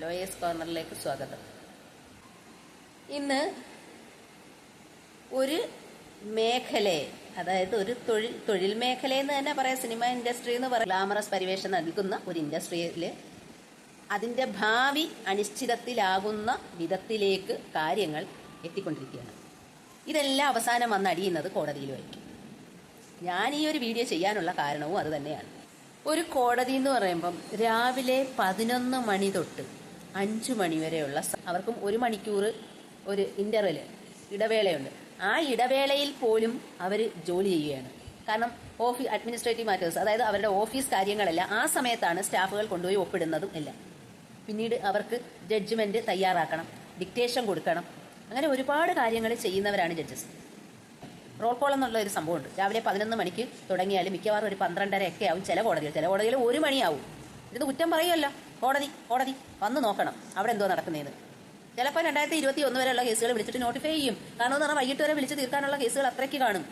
Lawyers കോർണറിലേക്ക് സ്വാഗതം. ഇന്ന് ഒരു മേഖലയെ അതായത് ഒരു തൊഴിൽ തൊഴിൽ മേഖലയെന്ന് തന്നെ പറയാം. സിനിമ ഇൻഡസ്ട്രി എന്ന് പറയാം ഗ്ലാമറസ് പരിവേഷം നൽകുന്ന ഒരു ഇൻഡസ്ട്രിയിൽ അതിന്റെ ഭാവി അനിശ്ചിതത്തിലാകുന്ന വിധത്തിലേക്ക് കാര്യങ്ങൾ എത്തിക്കൊണ്ടിരിക്കുകയാണ്. ഇതെല്ലാം അവസാനം വന്ന് അടിയുന്നത് കോടതിയിലുമായിരിക്കും ഞാൻ ഈ ഒരു വീഡിയോ ചെയ്യാനുള്ള കാരണവും അതുതന്നെയാണ് ഒരു കോടതി എന്ന് പറയുമ്പം രാവിലെ പതിനൊന്ന് മണി തൊട്ട് അഞ്ച് മണിവരെയുള്ള അവർക്കും ഒരു മണിക്കൂർ ഒരു ഇന്റർവെൽ ഇടവേളയുണ്ട്. ആ ഇടവേളയിൽ പോലും അവർ ജോലി ചെയ്യുകയാണ്. കാരണം ഓഫീസ് അഡ്മിനിസ്ട്രേറ്റീവ് മാറ്റേഴ്സ് അതായത് അവരുടെ ഓഫീസ് കാര്യങ്ങളെല്ലാം ആ സമയത്താണ് സ്റ്റാഫുകൾ കൊണ്ടുപോയി ഒപ്പിടുന്നതും എല്ലാം പിന്നീട് അവർക്ക് ജഡ്ജ്മെന്റ് തയ്യാറാക്കണം ഡിക്റ്റേഷൻ കൊടുക്കണം അങ്ങനെ ഒരുപാട് കാര്യങ്ങൾ ചെയ്യുന്നവരാണ് ജഡ്ജസ് റോൾ കോൾ എന്നുള്ള ഒരു സംഭവമുണ്ട്. രാവിലെ പതിനൊന്ന് മണിക്ക് തുടങ്ങിയാൽ മിക്കവാറും ഒരു പന്ത്രണ്ടര ഒക്കെ ആവും ചില കോടതികൾ ചില കോടതികൾ ഒരു മണിയാവും. ഇത് കുറ്റം പറയുമല്ലോ. കോടതി കോടതി. വന്ന് നോക്കണം. അവിടെ എന്തോ നടക്കുന്നതെന്ന് ചിലപ്പോൾ രണ്ടായിരത്തി ഇരുപത്തി ഒന്ന് വരെയുള്ള കേസുകൾ വിളിച്ചിട്ട് നോട്ടിഫൈ ചെയ്യും. കാരണം എന്ന് പറഞ്ഞാൽ വൈകിട്ട് വരെ വിളിച്ച് തീർക്കാനുള്ള കേസുകൾ അത്രയ്ക്ക് കാണും.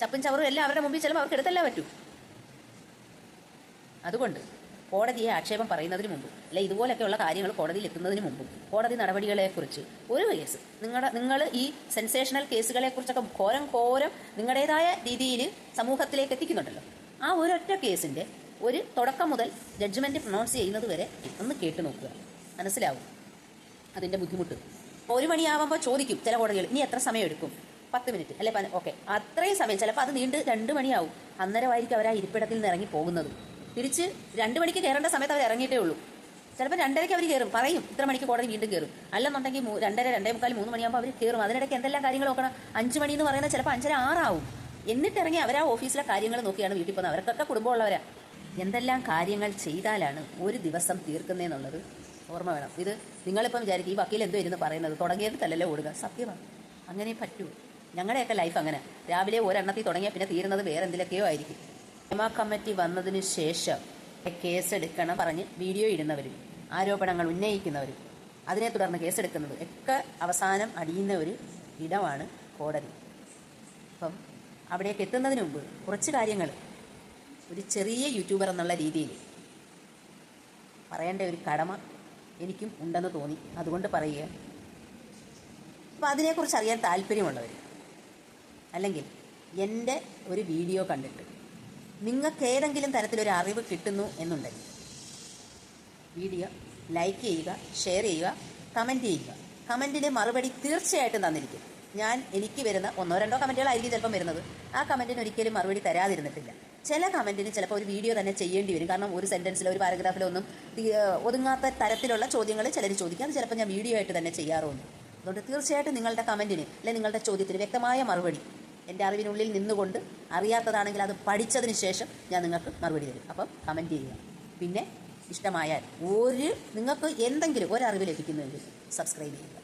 ചപ്പും ചവറും എല്ലാം അവരുടെ മുമ്പിൽ ചിലപ്പോൾ അവർക്ക് എടുത്തല്ലേ പറ്റൂ. അതുകൊണ്ട് കോടതിയെ ആക്ഷേപം പറയുന്നതിന് മുമ്പ് അല്ലെ ഇതുപോലെയൊക്കെയുള്ള കാര്യങ്ങൾ കോടതിയിൽ എത്തുന്നതിന് മുമ്പും കോടതി നടപടികളെക്കുറിച്ച് ഒരു കേസ് നിങ്ങളുടെ നിങ്ങൾ ഈ സെൻസേഷണൽ കേസുകളെക്കുറിച്ചൊക്കെ ഘോരം ഘോരം നിങ്ങളുടേതായ രീതിയിൽ സമൂഹത്തിലേക്ക് എത്തിക്കുന്നുണ്ടല്ലോ. ആ ഒരൊറ്റ കേസിന്റെ ഒരു തുടക്കം മുതൽ ജഡ്ജ്മെന്റ് പ്രൊണൗൺസ് ചെയ്യുന്നത് വരെ ഒന്ന് കേട്ട് നോക്കുക. മനസ്സിലാവും? അതിന്റെ ബുദ്ധിമുട്ട്. ഒരു മണിയാവുമ്പോൾ ചോദിക്കും ചില കോടതികൾ ഇനി എത്ര സമയം എടുക്കും? പത്ത് മിനിറ്റ് അല്ലെ ഓക്കെ അത്രയും സമയം ചിലപ്പോൾ അത് നീണ്ട് രണ്ട് മണിയാവും. അന്നേരമായിരിക്കും അവർ ആ ഇരിപ്പിടത്തിൽ നിന്ന് ഇറങ്ങി പോകുന്നത്. തിരിച്ച് രണ്ട് മണിക്ക് കയറേണ്ട സമയത്ത് അവർ ഇറങ്ങിയിട്ടേ ഉള്ളൂ. ചിലപ്പോൾ രണ്ടരയ്ക്ക് അവർ കയറും പറയും ഇത്ര മണിക്ക് കോടതി വീണ്ടും കയറും അല്ലെന്നുണ്ടെങ്കിൽ രണ്ടര രണ്ടേ മുക്കാൽ മൂന്ന് മണിയാകുമ്പോൾ അവർ കയറും അതിനിടയ്ക്ക് എന്തെല്ലാം കാര്യങ്ങൾ നോക്കണം? അഞ്ച് മണി എന്ന് പറയുന്നത് ചിലപ്പോൾ അഞ്ചര ആറാവും എന്നിട്ട് ഇറങ്ങി അവർ ആ ഓഫീസിലെ കാര്യങ്ങൾ നോക്കിയാണ് വീട്ടിൽ പോകുന്നത്. അവർക്കൊക്കെ കുടുംബമുള്ളവരാ. എന്തെല്ലാം കാര്യങ്ങൾ ചെയ്താലാണ് ഒരു ദിവസം തീർക്കുന്നതെന്നുള്ളത് ഓർമ്മ വേണം. ഇത് നിങ്ങളിപ്പം വിചാരിക്കും ഈ വക്കീൽ എന്തോ ഇരുന്ന് പറയുന്നത് തല്ലല്ലേ ഓടുക. സത്യമാണ്. അങ്ങനെ പറ്റൂ. ഞങ്ങളുടെയൊക്കെ ലൈഫ് അങ്ങനെ. രാവിലെ ഒരെണ്ണത്തിൽ തുടങ്ങിയാൽ പിന്നെ തീരുന്നത് വേറെ എന്തിലൊക്കെയോ ആയിരിക്കും. ഹേമ കമ്മിറ്റി വന്നതിന് ശേഷം കേസെടുക്കണം പറഞ്ഞ് വീഡിയോ ഇടുന്നവരും ആരോപണങ്ങൾ ഉന്നയിക്കുന്നവരും അതിനെ തുടർന്ന് കേസെടുക്കുന്നത് ഒക്കെ അവസാനം അടിയുന്ന ഒരു ഇടമാണ് കോടതി. അപ്പം അവിടേക്ക് എത്തുന്നതിന് മുമ്പ് കുറച്ച് കാര്യങ്ങൾ ഒരു ചെറിയ യൂട്യൂബർ എന്നുള്ള രീതിയിൽ പറയേണ്ട ഒരു കടമ എനിക്കും ഉണ്ടെന്ന് തോന്നി. അതുകൊണ്ട് പറയുക. അപ്പോൾ അതിനെക്കുറിച്ച് അറിയാൻ താല്പര്യമുള്ളവർ അല്ലെങ്കിൽ എന്റെ ഒരു വീഡിയോ കണ്ടിട്ട് നിങ്ങൾക്ക് ഏതെങ്കിലും തരത്തിലൊരു അറിവ് കിട്ടുന്നു എന്നുണ്ടെങ്കിൽ വീഡിയോ ലൈക്ക് ചെയ്യുക ഷെയർ ചെയ്യുക കമന്റ് ചെയ്യുക. കമന്റിന്റെ മറുപടി തീർച്ചയായിട്ടും തന്നിരിക്കും. ഞാൻ എനിക്ക് വരുന്ന ഒന്നോ രണ്ടോ കമന്റുകളായിരിക്കും ചിലപ്പം വരുന്നത്. ആ കമന്റിന് ഒരിക്കലും മറുപടി തരാതിരുന്നിട്ടില്ല. ചില കമന്റിന് ചിലപ്പോൾ ഒരു വീഡിയോ തന്നെ ചെയ്യേണ്ടി വരും. കാരണം ഒരു സെന്റൻസിലോ ഒരു പാരഗ്രാഫിലോ ഒന്നും ഒതുങ്ങാത്ത തരത്തിലുള്ള ചോദ്യങ്ങൾ ചിലർ ചോദിക്കും. അത് ചിലപ്പോൾ ഞാൻ വീഡിയോ ആയിട്ട് തന്നെ ചെയ്യാറുണ്ട്. അതുകൊണ്ട് തീർച്ചയായിട്ടും നിങ്ങളുടെ കമന്റിന് അല്ലെങ്കിൽ നിങ്ങളുടെ ചോദ്യത്തിന് വ്യക്തമായ മറുപടി എന്റെ അറിവിനുള്ളിൽ നിന്നുകൊണ്ട് അറിയാത്തതാണെങ്കിൽ അത് പഠിച്ചതിന് ശേഷം ഞാൻ നിങ്ങൾക്ക് മറുപടി തരും. അപ്പം കമന്റ് ചെയ്യുക. പിന്നെ ഇഷ്ടമായാൽ ഒരു നിങ്ങൾക്ക് എന്തെങ്കിലും ഒരറിവ് ലഭിക്കുന്നുവെങ്കിൽ സബ്സ്ക്രൈബ് ചെയ്യുക.